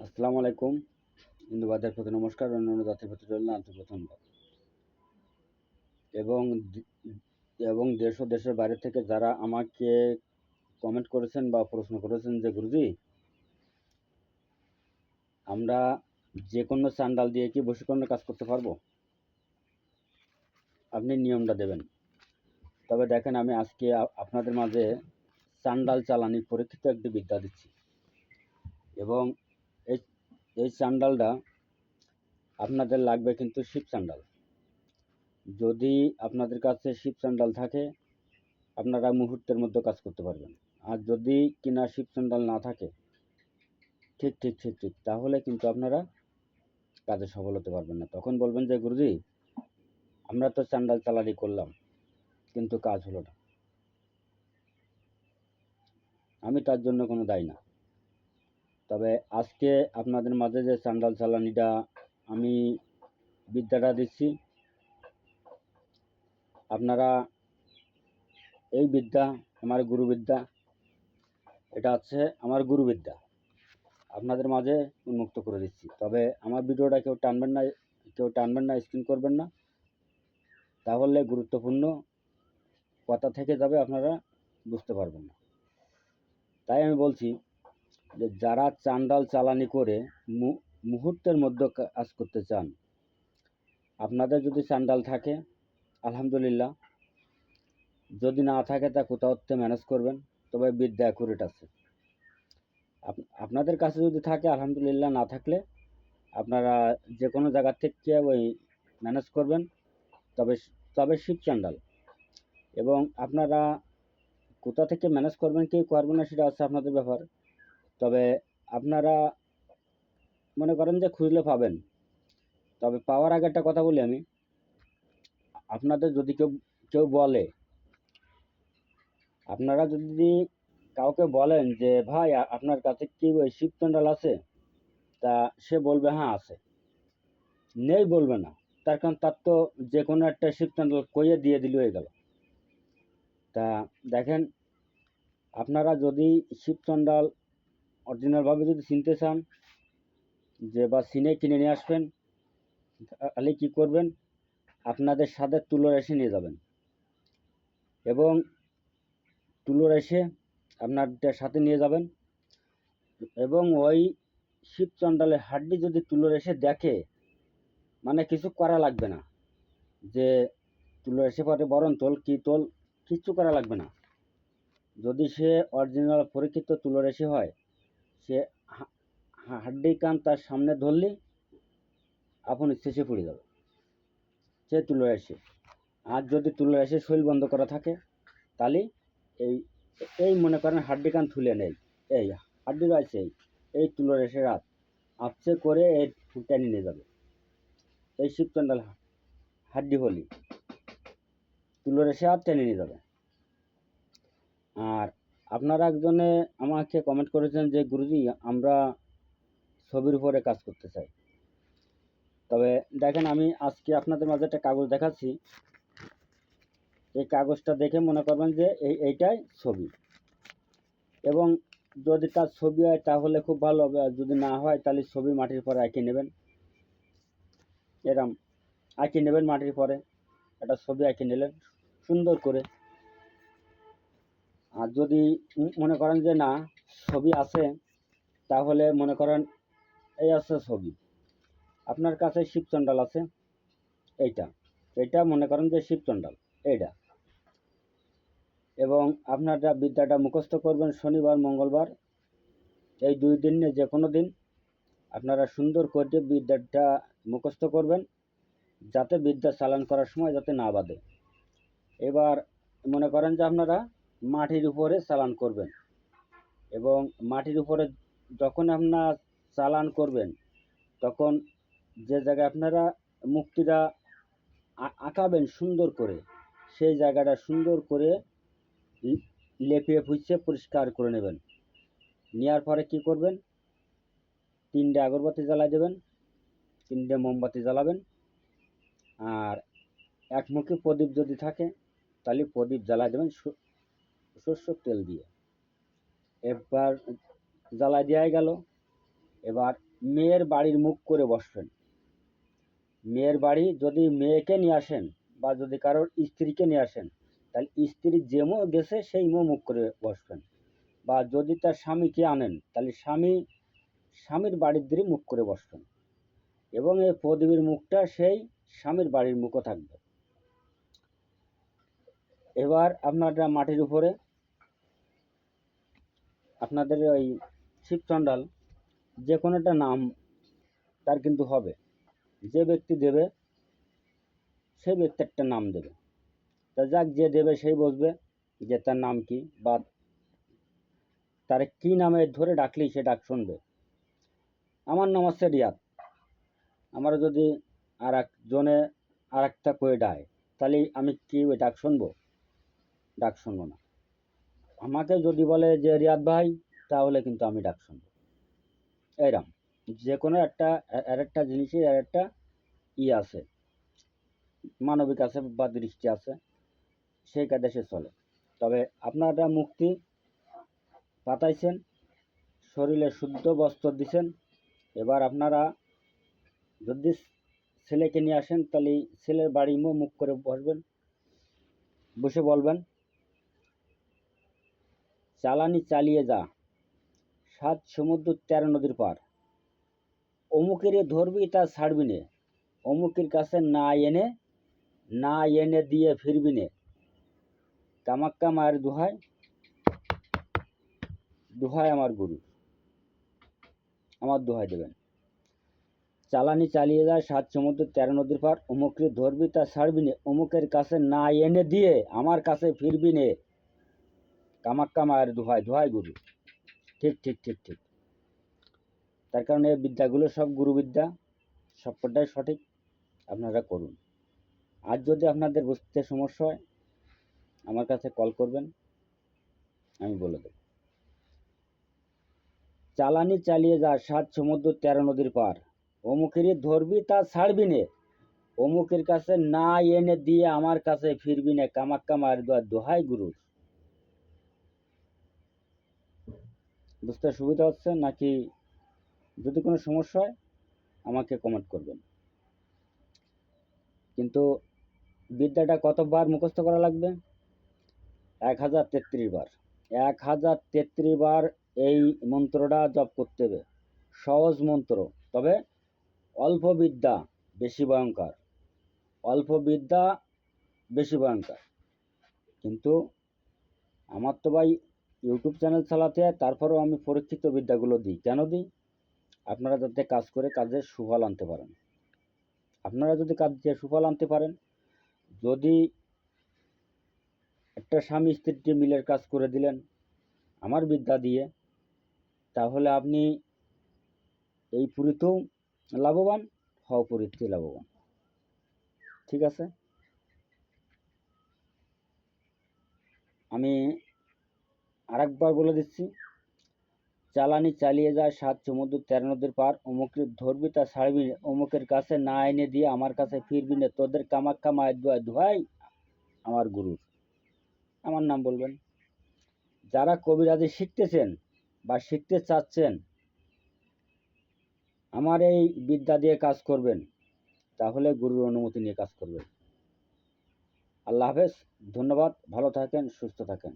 আসসালামু আলাইকুম। হিন্দু বাদের প্রতি নমস্কার, অন্যান্য জাতির প্রতি রইল আন্তরিক ধন্যবাদ। এবং এবং দেশ ও দেশের বাইরে থেকে যারা আমাকে কমেন্ট করেছেন বা প্রশ্ন করেছেন যে, গুরুজি, আমরা যে কোনো চান্ডাল দিয়ে কি বশীকরণের কাজ করতে পারব? আপনি নিয়মটা দেবেন। তবে দেখেন, আমি আজকে আপনাদের মাঝে চান্ডাল চালানি পরীক্ষিত একটি বিদ্যা দিচ্ছি। এবং এই চান্ডালটা আপনাদের লাগবে কিন্তু শিব চান্ডাল যদি আপনাদের কাছে শিব চান্ডাল থাকে, আপনারা মুহূর্তের মধ্যে কাজ করতে পারবেন। আর যদি কিনা শিব চান্ডাল না থাকে, ঠিক ঠিক ঠিক ঠিক, তাহলে কিন্তু আপনারা কাজে সফল হতে পারবেন না। তখন বলবেন যে, গুরুজি, আমরা তো চান্ডাল চালানি করলাম, কিন্তু কাজ হলো না। আমি তার জন্য কোনো দায়ী না। তবে আজকে আপনাদের মাঝে যে চান্ডাল চালানিটা আমি বিদ্যাটা দিচ্ছি। আপনারা এই বিদ্যা, আমার গুরুবিদ্যা এটা হচ্ছে আমার গুরুবিদ্যা আপনাদের মাঝে উন্মুক্ত করে দিচ্ছি। তবে আমার ভিডিওটা কেউ টানবেন না, কেউ টানবেন না, স্ক্রিন করবেন না। তাহলে গুরুত্বপূর্ণ কথা থেকে যাবে, আপনারা বুঝতে পারবেন না। তাই আমি বলছি যে যারা চান্ডাল চালানি করে মুহূর্তের মধ্যে কাজ করতে চান, আপনাদের যদি চান্ডাল থাকে, আলহামদুলিল্লাহ। যদি না থাকে, তা কোথাও ম্যানেজ করবেন, তবে বিদ্যা অ্যাকুরেট আছে। আপনাদের কাছে যদি থাকে, আলহামদুলিল্লাহ, না থাকলে আপনারা যে কোনো জায়গা থেকে ওই ম্যানেজ করবেন, তবে তবে শিব চান্ডাল। এবং আপনারা কোথা থেকে ম্যানেজ করবেন কি করবেন না, সেটা হচ্ছে আপনাদের ব্যাপার। তবে আপনারা মনে করেন যে খুঁজলে পাবেন। তবে পাওয়ার আগে একটা কথা বলি আমি। আপনাদের যদি কেউ কেউ বলে, আপনারা যদি কাউকে বলেন যে, ভাই আপনার কাছে কি ওই শিব চান্ডাল আছে? তা সে বলবে হ্যাঁ আছে। নেই বলবে না। তার কারণ তার তো যে কোনো একটা শিব চান্ডাল কইয়ে দিয়ে দিল হয়ে গেল। তা দেখেন, আপনারা যদি শিব চান্ডাল অরিজিনালভাবে যদি চিনতে চান, যে বা সিনে কিনে নিয়ে আসবেন, তাহলে কী করবেন? আপনাদের সাথে তুলোর এসে নিয়ে যাবেন। এবং তুলোর এসে আপনাদের সাথে নিয়ে যাবেন। এবং ওই শিব চন্ডালের হাড্ডি যদি তুলোর এসে দেখে মানে কিছু করা লাগবে না। যে তুলোর এসে পরে বরণ তোল, কি তোল কিচ্ছু করা লাগবে না। যদি সে অরিজিনাল পরীক্ষিত তুলোর এসে হয় সে হাড্ডি কান তার সামনে ধরলে, আপন শেষে পড়ে যাবে। সে তুলো এসে আর যদি তুলো এসে শরীর বন্ধ করা থাকে, তাহলে এই এই মনে করেন হাড্ডি কান তুলে নেই। এই হাড্ডি রয়েছে এই এই তুলো এসে রাত। আপচে করে এই টেনে নিয়ে যাবে। এই শিবচন্ডাল হাড্ডি হলি। তুলো এসে আর টেনে নিয়ে যাবে। আর আপনারা একজনে আমাকে কমেন্ট করেছেন যে, গুরুজি, আমরা ছবির উপরে কাজ করতে চাই। তবে দেখেন, আমি আজকে আপনাদের মাঝে একটা কাগজ দেখাচ্ছি। এই কাগজটা দেখে মনে করবেন যে, এই, এইটাই ছবি। এবং যদি তার ছবি হয়, তাহলে খুব ভালো হবে। আর যদি না হয়, তাহলে ছবি মাটির পরে আঁকিয়ে নেবেন। এরম, আঁকিয়ে নেবেন মাটির পরে। একটা ছবি আঁকিয়ে নিলেন, সুন্দর করে। আর যদি মনে করেন যে না, ছবি আছে, তাহলে মনে করেন এই আছে ছবি। আপনার কাছে শিবচন্ডাল আছে, এইটা। এটা মনে করেন যে শিবচন্ডাল এইটা। এবং আপনারা বিদ্যাটা মুখস্থ করবেন শনিবার, মঙ্গলবার, এই দুই দিনে যে কোনো দিন। আপনারা সুন্দর করে বিদ্যাটা মুখস্থ করবেন, যাতে বিদ্যা চালান করার সময় যাতে না বাঁধে। এবার মনে করেন যে আপনারা মাটির উপরে চালান করবেন। এবং মাটির উপরে যখন আপনার চালান করবেন, তখন যে জায়গায় আপনারা মুক্তিটা আঁকাবেন সুন্দর করে, সেই জায়গাটা সুন্দর করে লেপিয়ে ফুঁচে পরিষ্কার করে নেবেন। নেওয়ার পরে কি করবেন? তিনটে আগরবাতি জ্বালাই দেবেন, তিনটে মোমবাতি জ্বালাবেন। আর একমুখী প্রদীপ যদি থাকে, তাহলে প্রদীপ জ্বালাই দেবেন সর্ষের তেল দিয়ে। এবার জ্বালাই দেওয়াই গেল। এবার মেয়ের বাড়ির মুখ করে বসবেন। মেয়ের বাড়ি যদি মেয়েকে নিয়ে আসেন বা যদি কারোর স্ত্রীকে নিয়ে আসেন, তাহলে স্ত্রী যে মো গেছে সেই মো মুখ করে বসবেন। বা যদি তার স্বামীকে আনেন, তাহলে স্বামী, স্বামীর বাড়ির দিকে মুখ করে বসবেন। এবং এই প্রদীপের মুখটা সেই স্বামীর বাড়ির মুখও থাকবে। এবার আপনারা মাটির উপরে আপনাদের ওই শিব শিবচণ্ডাল, যে কোনো একটা নাম তার কিন্তু হবে। যে ব্যক্তি দেবে, সেই ব্যক্তি একটা নাম দেবে। তা যাক, যে দেবে সেই বসবে যে তার নাম কি বা তার কী নামে ধরে ডাকলেই সে ডাক শুনবে। আমার নাম হচ্ছে রিয়াদ। আমার যদি আর একজনে আর একটা করে ডায় তাহলে আমি কি ওই ডাক শুনব? ডাক শুনব না। আমাকে যদি বলে যে, রিয়াদ ভাই, তাহলে কিন্তু আমি ডাক শুনব। এরম যে কোনো একটা আর একটা জিনিসের আর একটা ই আছে। মানবিক আছে বা দৃষ্টি আছে, সেই সে চলে। তবে আপনারা মুক্তি পাতাইছেন, শরীরে শুদ্ধ বস্ত্র দিছেন। এবার আপনারা যদি ছেলেকে নিয়ে আসেন, তাহলে ছেলের বাড়ি মুখ করে বসবেন, বসে বলবেন। চালানি চালিয়ে যা। সাত সমুদ্র, তেরো নদীর পার অমুকের ধরবি তা ছাড়বি নে। অমুকের কাছে না এনে না এনে দিয়ে ফিরবি নে। কামাক্কা মায়ের দোহাই দোহাই আমার গুরু। আমার দোহাই দেবেন। চালানি চালিয়ে যায় সাত সমুদ্র, তেরো নদীর পার অমুকের ধরবি তা ছাড়বি নে। অমুকের কাছে না এনে দিয়ে, আমার কাছে ফিরবি নে। কামাক্কা মায়ের দোহাই দোহাই গুরু ঠিক ঠিক ঠিক ঠিক। তার কারণে এই বিদ্যাগুলো সব গুরুবিদ্যা, সবকটাই সঠিক, আপনারা করুন। আর যদি আপনাদের বুঝতে সমস্যা হয়, আমার কাছে কল করবেন, আমি বলে দেব। চালানি চালিয়ে যা, সাত সমুদ্র, তেরো নদীর পার। অমুকেরই ধরবি তা ছাড়বি নে। অমুকের কাছে না এনে দিয়ে আমার কাছে ফিরবি নে কামাক্কা দোয়া দোহাই গুরুর বুঝতে সুবিধা হচ্ছে, নাকি যদি কোনো সমস্যা হয়, আমাকে কমেন্ট করবেন। কিন্তু বিদ্যাটা কতবার মুখস্থ করা লাগবে? এক হাজার তেত্রিশ বার। এক হাজার তেত্রিশ বার এই মন্ত্রটা জপ করতে হবে। সহজ মন্ত্র। তবে অল্প বিদ্যা বেশি ভয়ঙ্কর। অল্প বিদ্যা বেশি ভয়ঙ্কর। কিন্তু আমার তো ভাই ইউটিউব চ্যানেল চালাতে হয় তারপরেও আমি পরীক্ষিত বিদ্যাগুলো দিই। কেন দিই? আপনারা যাতে কাজ করে কাজের সুফল আনতে পারেন। আপনারা যদি কাজে সুফল আনতে পারেন, যদি একটা স্বামী স্ত্রীটি মিলের কাজ করে দিলেন, আমার বিদ্যা দিয়ে, তাহলে আপনি এই পুরীতেও লাভবান হওয়া পুরীতে লাভবান। ঠিক আছে? আমি আরেকবার বলে দিচ্ছি, চালানি চালিয়ে যায় সাত সমুদ্র তেরো নদীর পার। অমুকের ধরবি তা ছাড়বি, অমুকের কাছে না এনে দিয়ে আমার কাছে ফিরবি না। তোদের কামাক্কা মায়ের দোয়াই দোহাই আমার গুরুর। আমার নাম বলবেন। যারা কবিরাজি শিখতেছেন বা শিখতে চাচ্ছেন, আমার এই বিদ্যা দিয়ে কাজ করবেন, তাহলে গুরুর অনুমতি নিয়ে কাজ করবেন। আল্লাহ হাফেজ, ধন্যবাদ। ভালো থাকেন, সুস্থ থাকেন।